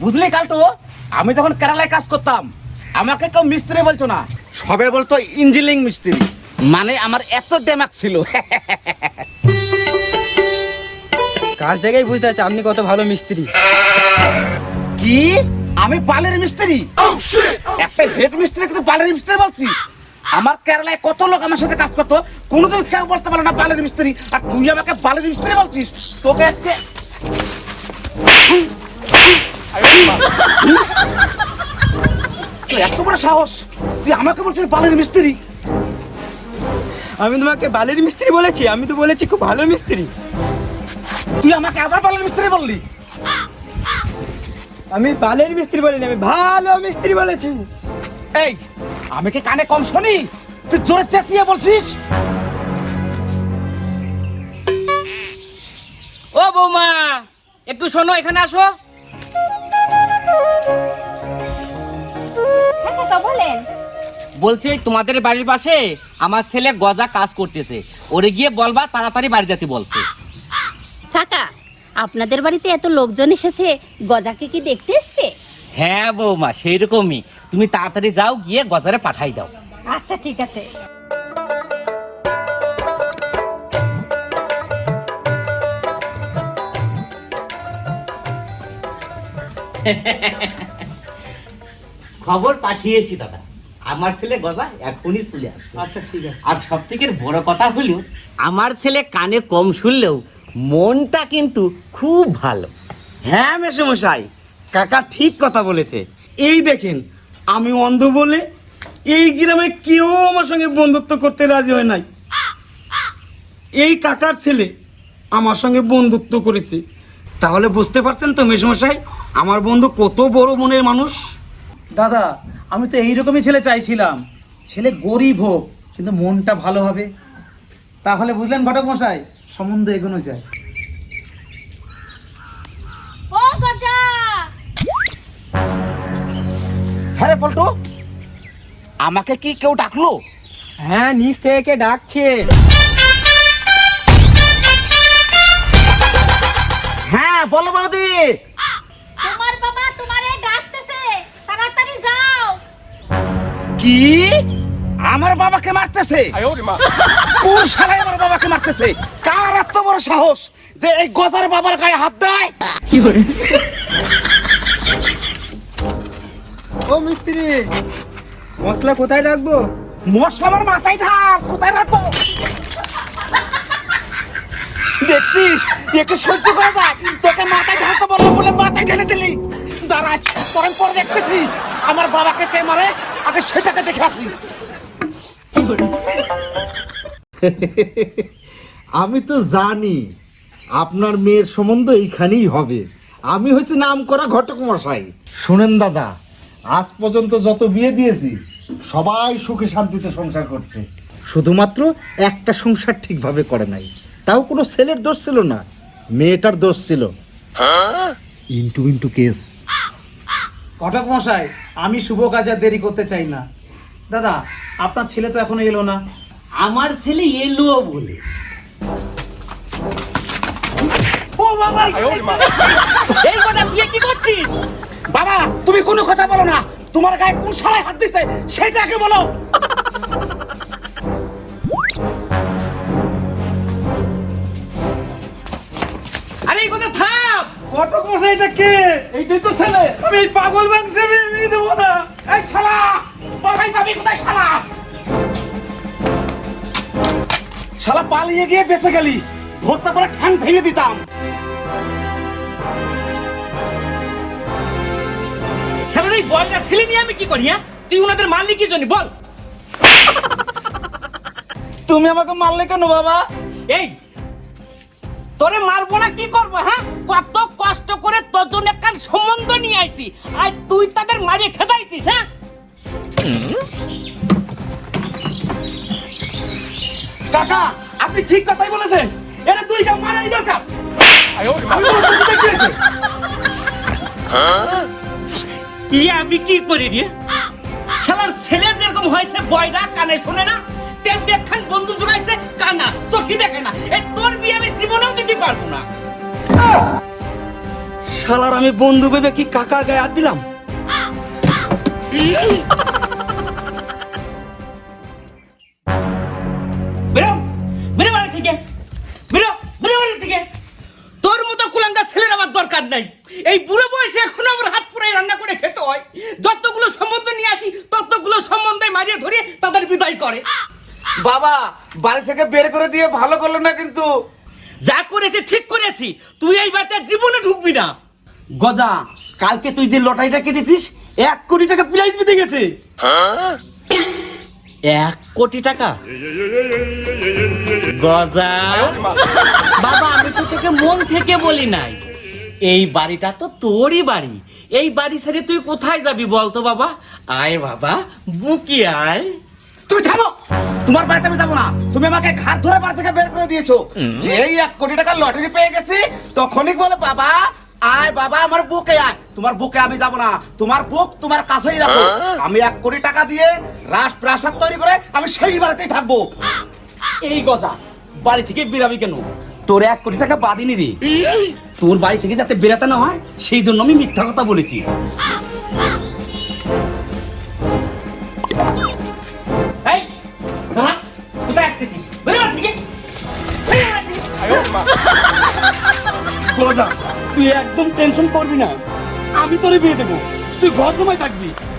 বুঝলি কালটু আমি যখন কেরালায় কাজ করতাম আমাকে কেউ মিস্ত্রি বলতো না। সবে বলতো ইঞ্জিনিয়ারিং মিস্ত্রি। মানে আমার এত ডেমাক ছিল। কাজ দেখেই বুঝতে পারছি আপনি কত ভালো মিস্ত্রি। কি? আমি বালের মিস্ত্রি? একটা হেড মিস্ত্রি কিন্তু বালের মিস্ত্রি বলছি। আমার কেরালায় কত লোক আমার সাথে কাজ করতো কোনোদিন কেউ বলতে পারে না বালের মিস্ত্রি। আর তুই আমাকে বালের মিস্ত্রি বলছিস? তোকে আজকে তোর এত বড় সাহস? তুই আমাকে বলছিস বালের মিস্ত্রি? আমি তোমাকে বালির মিস্ত্রি বলেছি আমি তো বলেছি খুব ভালো মিস্ত্রি। তুই আমাকে আবার বালের মিস্ত্রি বললি? আমি বালের মিস্ত্রি বলিনি আমি ভালো মিস্ত্রি বলেছি। এই আমি কি কানে কম শুনি? তুই জোরে চেঁচিয়ে বলছিস? ও বৌমা একটু শোনো এখানে আসো। হ্যাঁ কাকা বলেন। বলছি তোমাদের বাড়ির পাশে আমার ছেলে গজা কাজ করতেছে। ওরে গিয়ে বলবা তাড়াতাড়ি বাড়ি যেতে বলছে। কাকা আপনাদের বাড়িতে এত লোকজন এসেছে গজাকে কি দেখতে এসছে? হ্যাঁ বৌমা সেই রকমই তুমি তাড়াতাড়ি যাও গিয়ে গজারে পাঠাই দাও। আচ্ছা ঠিক আছে। খবর পাঠিয়েছি দাদা। আমার ছেলে গজা এখনই চলে আসবে। আচ্ছা ঠিক আছে। আর সব থেকে বড় কথা হলো আমার ছেলে কানে কম শুনলেও মনটা কিন্তু খুব ভালো। হ্যাঁ মেসমশাই কাকা ঠিক কথা বলেছে। এই দেখেন আমি অন্ধ বলে এই গ্রামে কেউ আমার সঙ্গে বন্ধুত্ব করতে রাজি হয় নাই। এই কাকার ছেলে আমার সঙ্গে বন্ধুত্ব করেছে। তাহলে বুঝতে পারছেন তো মেসমশাই আমার বন্ধু কত বড় মনের মানুষ? দাদা আমি তো এইরকমই ছেলে চাইছিলাম। ছেলে গরিব হোক কিন্তু মনটা ভালো হবে। তাহলে বুঝলেন ঘটক মশাই সম্বন্ধ এগোনো যায়। ও গজা! হ্যাঁ রে পল্টু আমাকে কি কেউ ডাকলো? হ্যাঁ নিচ থেকে ডাকছে। বলো বৌদি তোমার বাবা তোমারে ডাকতেছে তাড়াতাড়ি যাও। কি? আমার বাবাকে মারতেছে? কোন শালায় আমার বাবাকে মারতেছে? কার এত বড় সাহস যে এই গজার বাবার গায়ে হাত দেয়? ও মিস্ত্রি মশলা কোথায় রাখব? মশলা আমার মাথায় থাক কোথায় রাখব? দেখছিস? একে সহ্য করা যায়। তোকে মাথায় ঢালতে বললাম বলে মাথায় ঢেলে দিলি। দাঁড়াস আমি পরে দেখতেছি। আমার বাবাকে কে মারে? আগে সেটাকে দেখে আসি আমি তো জানি আপনার মেয়ের সম্বন্ধ এইখানেই হবে। আমি হচ্ছে নাম করা ঘটক মশাই শুনেন দাদা, আজ পর্যন্ত যত বিয়ে দিয়েছি, সবাই সুখে শান্তিতে সংসার করছে। শুধুমাত্র একটা সংসার ঠিকভাবে করে নাই। তাও কোনো ছেলের দোষ ছিল না মেয়েটার দোষ ছিল। Into into case. ঘটক মশাই আমি শুভ কাজ আর দেরি করতে চাই না। দাদা আপনার ছেলে তো এখনও এলো না। আমার ছেলে এলো বলে। এই কথা তুই কি করছিস? বাবা তুমি কোনো কথা বলো না। তোমার গায়ে কোন শালায় হাত দিতে সেটাকে বলো। ঘটক মশাই এটা কে? এইটাই তো ছেলে। আমি এই পাগল মাংসে মেয়ে দেবো না। এই শালা পালাই যাবি কোথায় শালা? শালা পালিয়ে গিয়ে বেঁচে গেলি। ধরতে পারে ঠ্যাং ভেঙে দিতাম। শালার এই বলটা ছেলে নিয়ে আমি কি করি হ্যাঁ? তুই ওনাদের মারলি কি জন্য বল। তুমি আমাকে মারলে কেন বাবা? এই তোরে মারবো না কি করব হ্যাঁ? কত কষ্ট করে তোর জন্য একখান সম্বন্ধ নিয়ে আইছি। আর তুই তাদের মারিয়ে খেদাইছিস হ্যাঁ? কাকা আপনি ঠিক কথাই বলেছেন। এটা দুই কাপ মারাই দরকার? ইয়ে আমি কি করি রে? শালার ছেলে যেরকম হয়েছে বয়রা কানে শোনে না তেমনি একখান বন্ধু জোগাইছে কানা। চোখই দেখে না। আমি জীবনেও দিতে পারব না। শালার আমি বন্ধু ভেবে কি কাকার গায়ে হাত দিলাম? বেরো বেরো বাড়ি থেকে। বেরো বেরো বাড়ি থেকে। তোর মতো কুলাঙ্গা ছেলের আমার দরকার নাই। এই বুড়ো বয়সে এখন আমার হাত পুরাই রান্না করে খেতে হয়। যতগুলো সম্বন্ধ নিয়ে আসি ততগুলো সম্বন্ধে মারিয়ে ধরে তাদের বিদায় করে। বাবা বাড়ি থেকে বের করে দিয়ে ভালো করল না কিন্তু। যা করেছে, ঠিক করেছি। তুই এই বাড়িতে জীবনে ঢুকবি না। গজা, কালকে তুই যে লটারিটা কেটেছিস, এক কোটি টাকা প্রাইজ পেতে গেছে। এক কোটি টাকা? গজা। বাবা, আমি তো তোকে মন থেকে বলি নাই। এই বাড়িটা তো তোরই বাড়ি। এই বাড়ি ছেড়ে তুই কোথায় যাবি বলতো বাবা? আয় বাবা, বুকি আয়। তুমি থামো! তোমার বাড়িতে আমি যাব না। তুমি আমাকে ঘাট ধরে বাড়ি থেকে বের করে দিয়েছ। যেই এক কোটি টাকার লটারি পেয়ে গেছি তখনই বলে বাবা আয় বাবা আমার বুকে আয়। তোমার বুকে আমি যাব না। তোমার বুক তোমার কাছেই রাখো। আমি এক কোটি টাকা দিয়ে রাস প্রাসাদ তৈরি করে আমি সেই বাড়িতেই থাকব। এই কথা বাড়ি থেকে বেরাবি কেন? তোর এক কোটি টাকা বাদিনি রে তোর বাড়ি থেকে যাতে বেরাতে না হয় সেই জন্য আমি মিথ্যা কথা বলেছি। তুই একদম টেনশন করবি না। আমি তোরে বিয়ে দেবো। তুই ঘর সময় থাকবি।